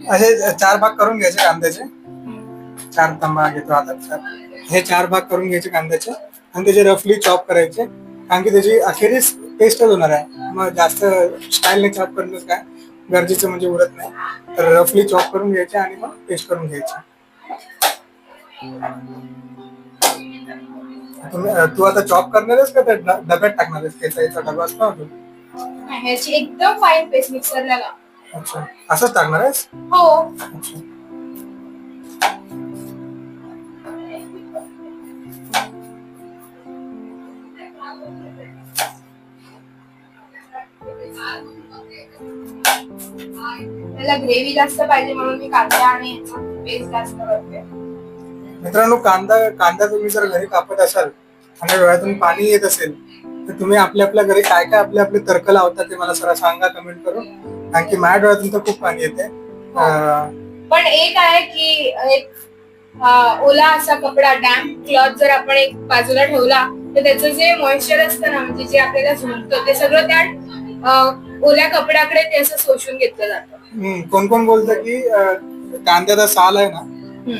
असे चार भाग करून घ्यायचे कांद्याचे. चार तांबा घेतो आता चार. हे चार भाग करून घ्यायचे कांद्याचे आणि त्याचे रफली चॉप करायचे. कारण की त्याची अखेरीस पेस्टच होणार आहे. मग जास्त स्टाईलने चॉप करणं काय? गरजेचं म्हणजे उरत नाही. तर रफली चॉप करून घ्यायचे आणि मग पेस्ट करून घ्यायचे. तू आता चॉप करणार आहेस का डब्यात टाकणार आहेस केसाईचा डबा असतो ना तो ह्याची एकदम फाईन पेस्ट मिक्सरला अच्छा. असंच टाकणार आहेस? हो. अच्छा. त्याला ग्रेव्ही जास्त पाहिजे म्हणून मी कांदा आणि पेस्ट जास्त करते. मित्रांनो कांदा कांदा तुम्ही जर घरी कापत असाल आणि डोळ्यातून पाणी येत असेल तर तुम्ही आपल्या आपल्या घरी काय काय आपले आपले तर्क लावतात ते मला जरा सांगा कमेंट करून. कारण की माझ्या डोळ्यातून तर खूप पाणी येते. अं, पण एक आहे की एक ओला असा कपडा डॅम्प क्लॉथ जर आपण एक बाजूला ठेवला तर त्याचं जे मॉइश्चर असतं ना म्हणजे जे आपल्याला झुंकतं ते सगळं त्या ओल्या कपड्याकडे ते असं शोषून घेतलं जातं. कोण कोण बोलतं की कांद्याचा साल आहे ना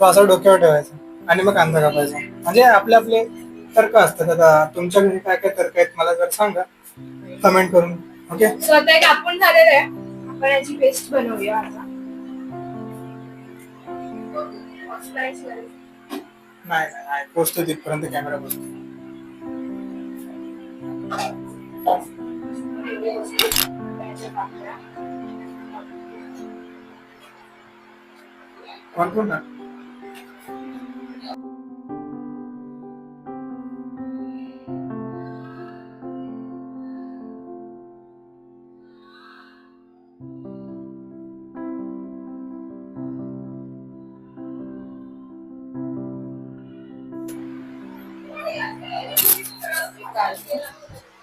तो असा डोक्यावर ठेवायचा आणि मग कांदा कापायचा. म्हणजे आपले आपले तर्क असतात आता तुमच्या घरी काय काय तर्क आहेत मला जर सांगा. कमेंट करून. ओके सो आता एक आपण झालेलं आहे. आपण याची पेस्ट बनवूया आता. नाही नाही नाही पोचतो तिथपर्यंत कॅमेरा पोचतो भरपूर ना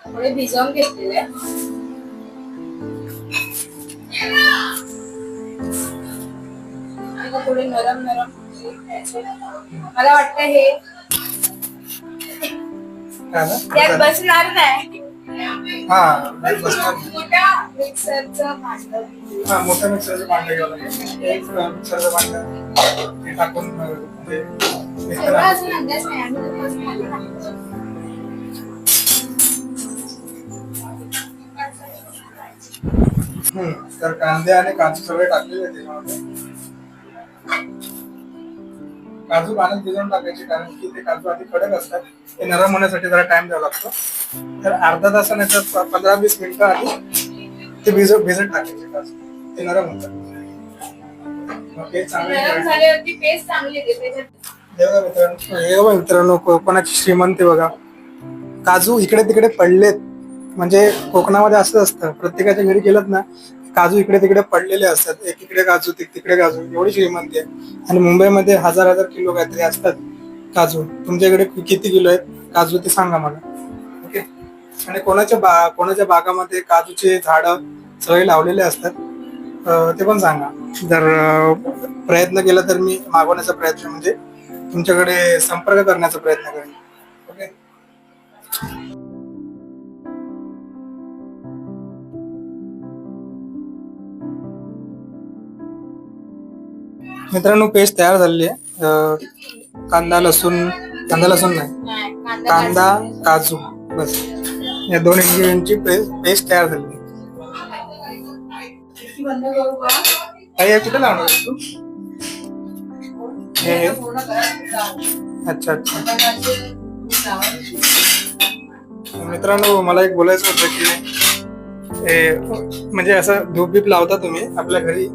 थोडे भिजवून घेतलेले. थोडे नरम नरम मला वाटतं हे त्यात? बसणार नाही. नाही बसणार. मोठ्या मिक्सरचं भांडं. हा मोठं मिक्सरचं भांडं घ्यावं लागेल एक मिक्सरचं भांडं. टाकून अं, एवढा मिक्सर अजून अंदाज नाही आम्ही तर कांदे आणि काजू सगळे टाकलेले त्याच्यामध्ये काजू पाण्यात भिजवून टाकायचे कारण की ते काजू आधी कडक असतात. ते नरम होण्यासाठी जरा टाइम द्यावा लागतो. तर अर्धा तासाने तर पंधरा वीस मिनिटं आधी ते भिजत भिजत टाकायचे काजू. ते नरम होतात. हे मित्रांनो हे मित्रांनो कोकणाची श्रीमंती बघा. काजू इकडे तिकडे पडलेत. म्हणजे कोकणामध्ये असं असतं प्रत्येकाच्या घरी गेलं ना काजू इकडे तिकडे पडलेले असतात. एक इकडे काजू तिकडे काजू एवढी श्रीमंती आहे. आणि मुंबईमध्ये हजार हजार किलो काहीतरी असतात काजू. तुमच्याकडे किती किलो आहेत? काजू ते सांगा मला. ओके? आणि कोणाच्या बा कोणाच्या बागामध्ये काजूचे झाडं सगळे लावलेले असतात? ते पण सांगा. जर प्रयत्न केला तर मी मागवण्याचा प्रयत्न म्हणजे तुमच्याकडे संपर्क करण्याचा प्रयत्न करेन. ओके? मित्रांनो पेस्ट तयार झालेली आहे. अं, कांदा लसूण कांदा लसूण नाही. कांदा काजू. बस. या दोन इंग्रेडियंटची पेस्ट तयार झाली बंद काही हे कुठे लावणार आहेस तू? हे हे? अच्छा अच्छा. मित्रांनो मला एक बोलायचं होतं की हे म्हणजे असं धूप बीप लावता तुम्ही आपल्या घरी.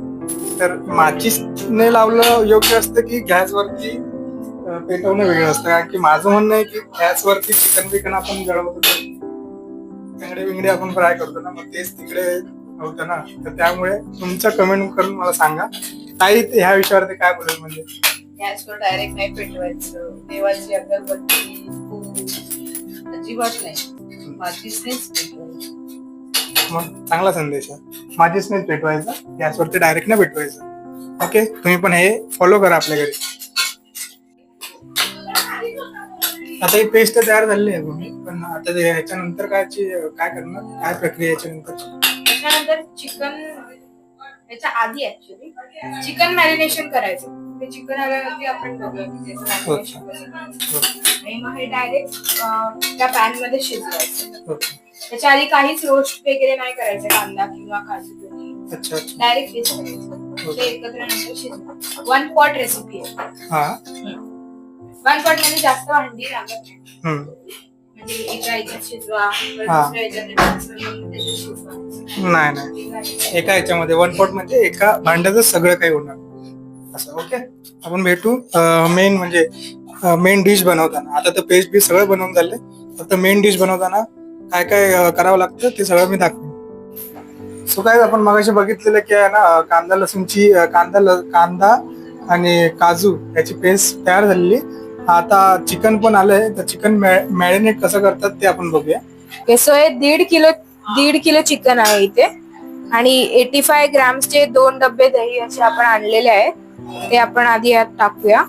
तर माचीसने लावलं योग्य असतं की गॅसवरती पेटवणं वेगळं असतं? कारण की माझं म्हणणं आहे की गॅसवरती चिकन बिकन आपण जळवतो तर बिंगडे आपण फ्राय करतो ना मग तेच तिकडे होतं ना. तर त्यामुळे तुमचं कमेंट करून मला सांगा. ताई ह्या विषयावरती काय बोलेल म्हणजे? गॅसवर डायरेक्ट नाही पेटवायचं. देवाची अगरबत्ती अजिबात नाही. मातीसनेच पेटवायचं. मग चांगला संदेश आहे. माझीच नाही पेटवायचं गॅसवरती डायरेक्ट नाही पेटवायचं. ओके तुम्ही पण हे फॉलो करा आपल्या घरी. आता ही पेस्ट तयार झालेली आहे तुम्ही पण आता ह्याच्यानंतर कायची काय करणार? काय प्रक्रिया याच्यानंतर चिकन त्याच्या आधी ऍक्च्युली चिकन मॅरिनेशन करायचं. ते चिकन आल्यावरती आपण बघूया मग हे डायरेक्ट त्या पॅनमध्ये शिजवायचं. त्याच्या आधी काहीच रोस्ट वगैरे नाही करायचं कांदा किंवा काजू दोन्ही अच्छा अच्छा. डायरेक्ट करायचं ते एकत्र नंतर शिजवा वन पॉट रेसिपी आहे. हा. वन पॉटमध्ये जास्त भांडी लागत नाही. हम्म. म्हणजे एका ह्याच्यात शिजवा परत हा. दुसऱ्या ह्याच्यात transfer करून त्याच्यात शिजवा. नाही नाही. एका ह्याच्यामध्ये वन पॉट म्हणजे एका भांड्याचं सगळं काही होणार असं ओके आपण भेटू. मेन म्हणजे मेन डिश बनवताना. आता तर पेस्ट बी सगळं बनवून झाले फक्त मेन डिश बनवताना काय काय करावं लागतं ते सगळं मी दाखवेन. सो काय आपण मगाशी बघितलेलं की आहे ना कांदा लसूणची कांदा ल- कांदा आणि काजू याची पेस्ट तयार झालेली. आता चिकन पण आलंय तर चिकन मॅरिनेट कसं करतात ते आपण बघूया. ओके सो हे दीड किलो दीड किलो चिकन आहे इथे. आणि एटी फाय ग्राम्सचे दोन डबे दही असे आपण आणलेले आहेत. ते आपण आधी यात टाकूया.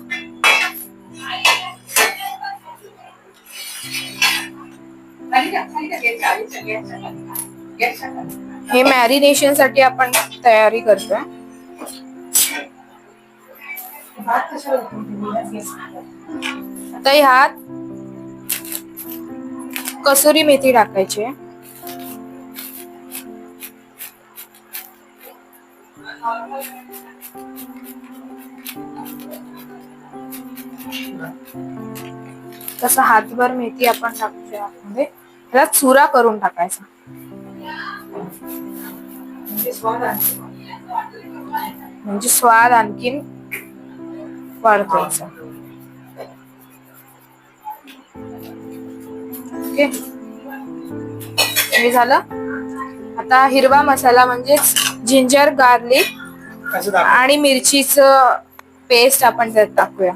हे मॅरिनेशनसाठी आपण तयारी करतोय. आता ह्यात कसुरी मेथी टाकायची. आहे. तसं हातभर मेथी आपण टाकतो यामध्ये त्याला चुरा करून टाकायचा. म्हणजे स्वाद आणखीन वाढतो याचा. ओके. हे झालं. आता हिरवा मसाला म्हणजेच जिंजर गार्लिक आणि मिरचीच पेस्ट आपण त्यात टाकूया.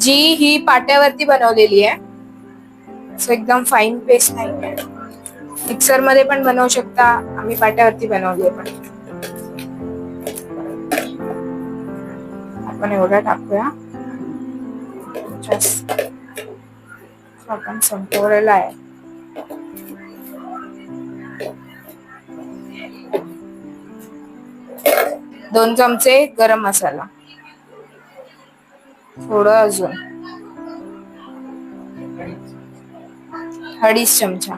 जी ही पाट्यावरती बनवलेली आहे. सो एकदम फाईन पेस्ट नाही आहे. मिक्सरमध्ये पण बनवू शकता. आम्ही पाट्यावरती बनवली पण. आपण एवढा टाकूया. आपण संपवलेला आहे. दोन चमचे गरम मसाला. थोडं अजून. अडीच चमचा.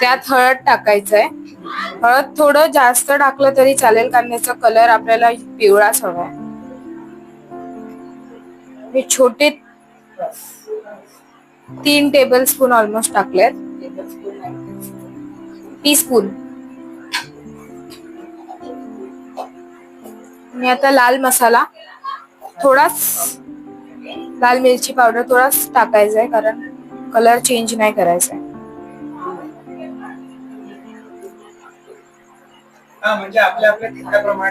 त्यात हळद टाकायचंय. हळद थोडं जास्त टाकलं तरी चालेल कारण याचा कलर आपल्याला पिवळाच हवाय हे छोटे तीन टेबल स्पून ऑलमोस्ट टाकलेत. टीस्पून मी आता लाल मसाला. थोडाच लाल मिरची पावडर थोडाच टाकायचा आहे कारण कलर चेंज नाही करायचा आहे हा म्हणजे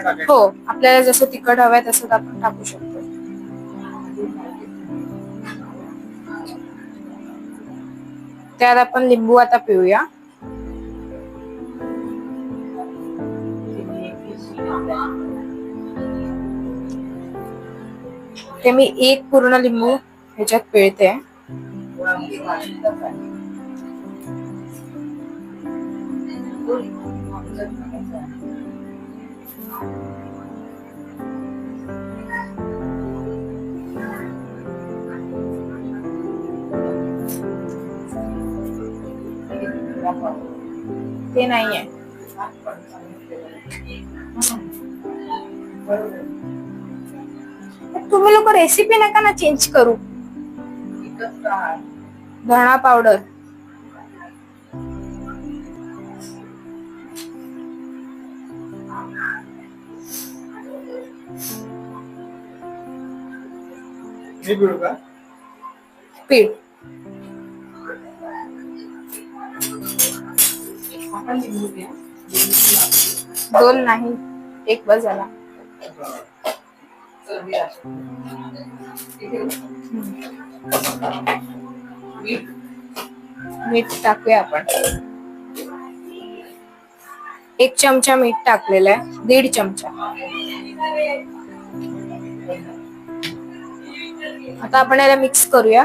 टाकायचं. हो आपल्याला जसं तिखट हवंय तसं आपण टाकू शकतो. त्यात आपण लिंबू आता पिळूया ते मी एक पूर्ण लिंबू ह्याच्यात पिळते. ते नाहीये. तुम्ही लोक रेसिपी नका ना चेंज करू? धणा पावडर पीठ. दोन नाही एक बस झाला. मीठ. टाकूया आपण. एक चमचा मीठ टाकलेला आहे. दीड चमचा. आता आपण याला मिक्स करूया.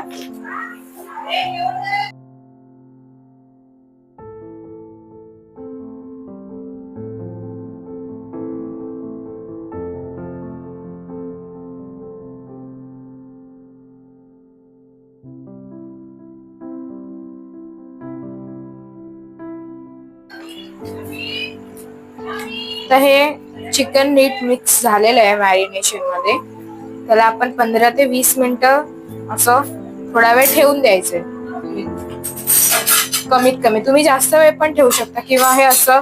आता हे चिकन नीट मिक्स झालेलं आहे मॅरिनेशनमध्ये. त्याला आपण पंधरा ते वीस मिनिटं असं थोडा वेळ ठेवून द्यायचंय. कमीत कमी. तुम्ही जास्त वेळ पण ठेवू शकता किंवा हे असं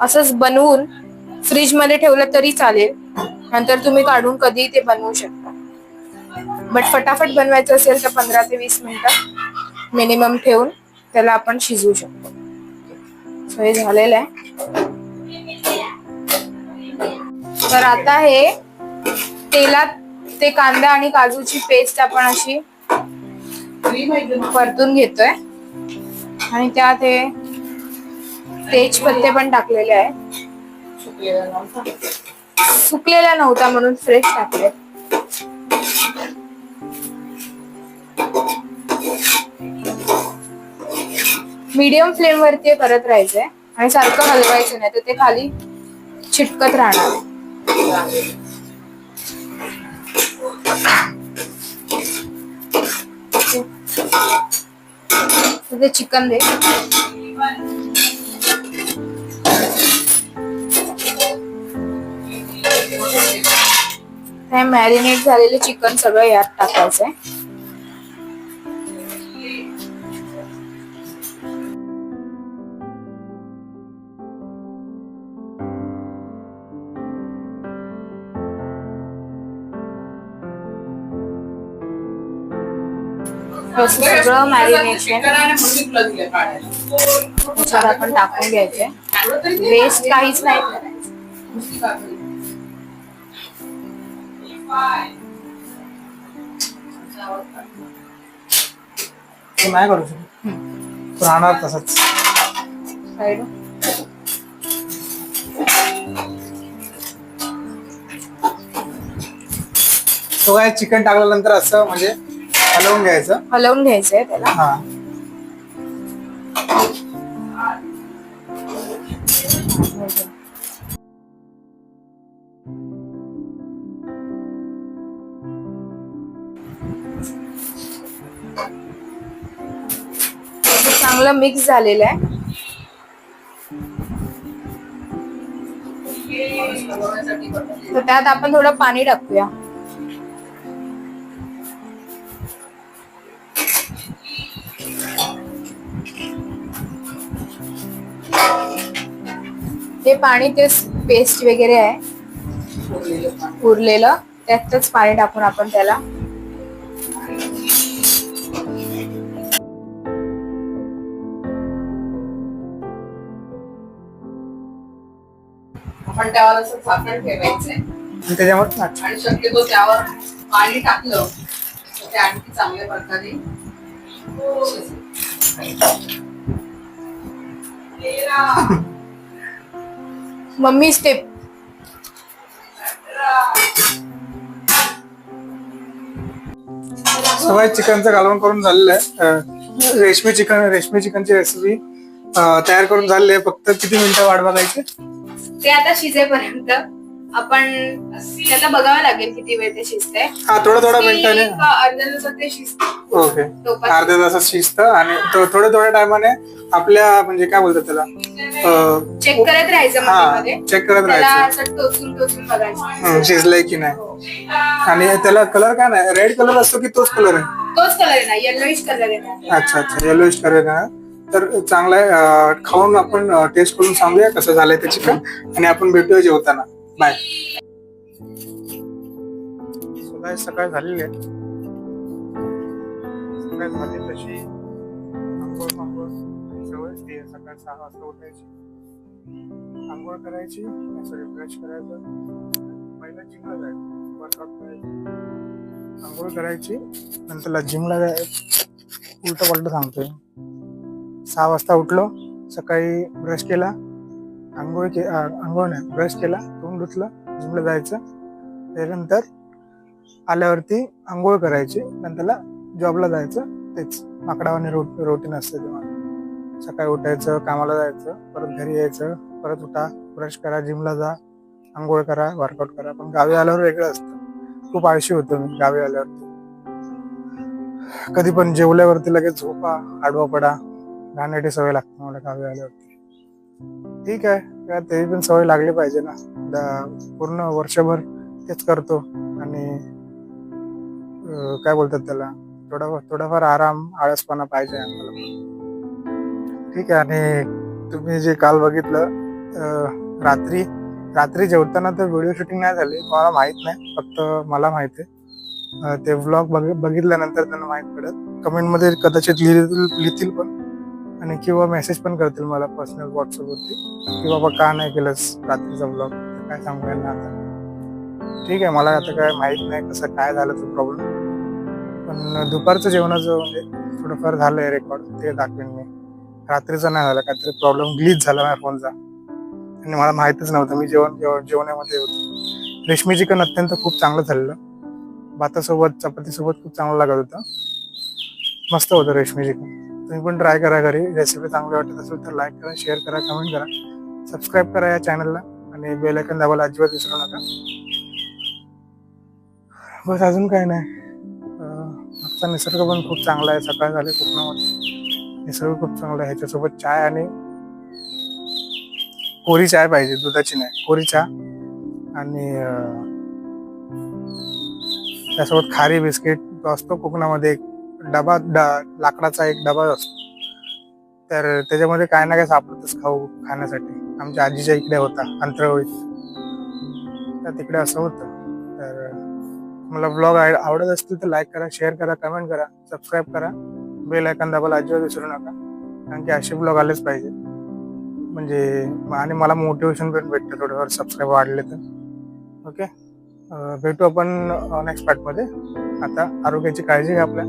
असंच बनवून फ्रीजमध्ये ठेवलं तरी चालेल. नंतर तुम्ही काढून कधी ते बनवू शकता. बट फटाफट बनवायचं असेल तर पंधरा ते वीस मिनिटं मिनिमम ठेवून त्याला आपण शिजवू शकतो. सो हे झालेलं आहे. तर आता हे तेलात ते कांदा आणि काजूची पेस्ट आपण अशी परतून घेतोय. आणि त्यात हे तेजपत्ते पण टाकलेले आहे. सुकलेला नव्हता. म्हणून फ्रेश टाकले. मीडियम फ्लेम वरती करत राहायचंय. आणि सारखं हलवायचं नाही तर ते खाली चिटकत राहणार. ते चिकन दे. हे मॅरिनेट झालेले चिकन सगळं यात टाकायचंय. असं सगळं मॅरिनेशन. त्याच्यावर आपण टाकून तरी वेस्ट काहीच नाही. नाही करू शकत. तो राहणार तसंच. तो काय चिकन टाकल्यानंतर असं म्हणजे हलवून घ्यायचं. हलवून घ्यायचंय त्याला. हा. चांगलं मिक्स झालेलं आहे. तर त्यात आपण थोडं पाणी टाकूया. हे पाणी ते पेस्ट वगैरे आहे. उरलेलं. त्यातच पाणी टाकून आपण त्याला आपण त्यावर असं झाकण ठेवायचंय. अच्छा आणि शक्यतो त्यावर पाणी टाकलं तर ते आणखी चांगल्या प्रकारे शिजेल. मम्मी स्टेप सगळं चिकनचं घालवून करून झालेलं आहे. रेशमी चिकन रेशमी चिकनची रेसिपी तयार करून झालेली आहे. फक्त किती मिनिटं वाट बघायची? ते आता शिजेपर्यंत. आपण त्याला बघावं लागेल किती वेळ ते शिजतंय. हा थोडं थोड्या मिनिटाने. एक अर्ध्या तासात ते शिजत. ओके. अर्ध्या तासात शिजतं आणि थोड्या थोड्या टायमाने आपल्या म्हणजे काय बोलतात त्याला? अं, चेक करत राहायचं हा मध्ये चेक करत त्याला राहायचं. असं टोचून टोचून बघायचं. हं, शिजलंय की नाही? आणि त्याला कलर काय नाही? रेड कलर असतो की तोच कलर आहे? तोच कलर आहे ना. येलोइश कलर आहे ना. अच्छा अच्छा. येलोइश कलर आहे तर चांगला आहे. अं, खाऊन आपण टेस्ट करून सांगूया कसं झालंय ते चिकन आणि आपण भेटूया जेवताना. बाय. सकाळी सकाळ झालेली आहे. सकाळ झाली तशी. आंघोळ पांघोळ सवय आहे सकाळ सहा वाजता उठायची. आंघोळ करायची सॉरी ब्रश करायचं. पहिला जिमला जायचं. वर्कआउट करायचं. आंघोळ करायची. नंतरला जिमला जाय उलट पलट सांगतोय. सहा वाजता उठलो. सकाळी ब्रश केला. आंघोळ के आंघोळ नाही ब्रश केला. तोंड धुतलं जिमला जायचं त्याच्यानंतर आल्यावरती आंघोळ करायची नंतरला जॉबला जायचं तेच. माकडावाने रोट रोटीन असते तेव्हा सकाळी उठायचं कामाला जायचं परत घरी यायचं परत उठा ब्रश करा जिमला जा आंघोळ करा वर्कआउट करा. पण गावी आल्यावर वेगळं असतं. खूप आळशी होतो मी गावी आल्यावरती. कधी पण जेवल्यावरती लगेच झोपा आडवा पडा. गाण्याची सवय लागते मला गावी आल्यावरती. ठीक आहे. काय तरी पण सवय लागली पाहिजे ना. पूर्ण वर्षभर तेच करतो. आणि काय बोलतात त्याला? थोडा थोडाफार आराम आळसपणा पाहिजे आम्हाला. ठीक आहे. आणि तुम्ही जे काल बघितलं रात्री रात्री जेवताना तर व्हिडिओ शूटिंग नाही झाली. मला माहीत नाही. फक्त मला माहिती आहे. ते व्लॉग बघितल्यानंतर त्यांना माहीत पडत. कमेंटमध्ये कदाचित लिहितील लिहितील पण. आणि किंवा मेसेज पण करतील मला पर्सनल व्हॉट्सअपवरती की बाबा का नाही केलंस रात्रीचा ब्लॉग काय सांगू यांना आता? ठीक आहे मला आता काय माहीत नाही कसं काय झालं तो प्रॉब्लेम पण दुपारचं जेवणाचं म्हणजे थोडंफार झालंय रेकॉर्ड ते दाखवेन मी. रात्रीचं नाही झालं काहीतरी प्रॉब्लेम ग्लीच झाला माझ्या फोनचा. आणि मला माहीतच नव्हतं मी जेवण जेवण जेवणामध्ये होतो. रेशमी चिकन अत्यंत खूप चांगलं झालेलं. भातासोबत चपातीसोबत खूप चांगलं लागत होतं. मस्त होतं रेशमी चिकन तुम्ही पण ट्राय करा घरी. रेसिपी चांगली वाटत असेल तर लाईक करा शेअर करा कमेंट करा. सबस्क्राईब करा या चॅनलला आणि बेल आयकन दाबायला अजिबात विसरू नका. बस अजून काय नाही. अं, आजचा निसर्ग पण खूप चांगला आहे. सकाळ झाली कोकणामध्ये निसर्ग खूप चांगला आहे. ह्याच्यासोबत चाय आणि कोरी चाय पाहिजे दुधाची नाही. कोरी चहा आणि त्यासोबत खारी बिस्किट असतो कोकणामध्ये एक. डबा लाकडाचा एक डबा असतो. तर त्याच्यामध्ये काय ना काय सापडतच खाऊ खाण्यासाठी. आमच्या आजीच्या इकडे होता अंतरवळीत. तर तिकडे असं होतं. तर मला ब्लॉग आवडत असतील तर लाईक करा शेअर करा कमेंट करा सबस्क्राईब करा. बेल ऐकन दाबायला अजिबात विसरू नका. कारण की असे ब्लॉग आलेच पाहिजे. म्हणजे आणि मला मोटिवेशन पण भेटतं थोडंफार सबस्क्राईब वाढले तर. ओके भेटू आपण नेक्स्ट पार्टमध्ये आता आरोग्याची काळजी घ्या आपल्या.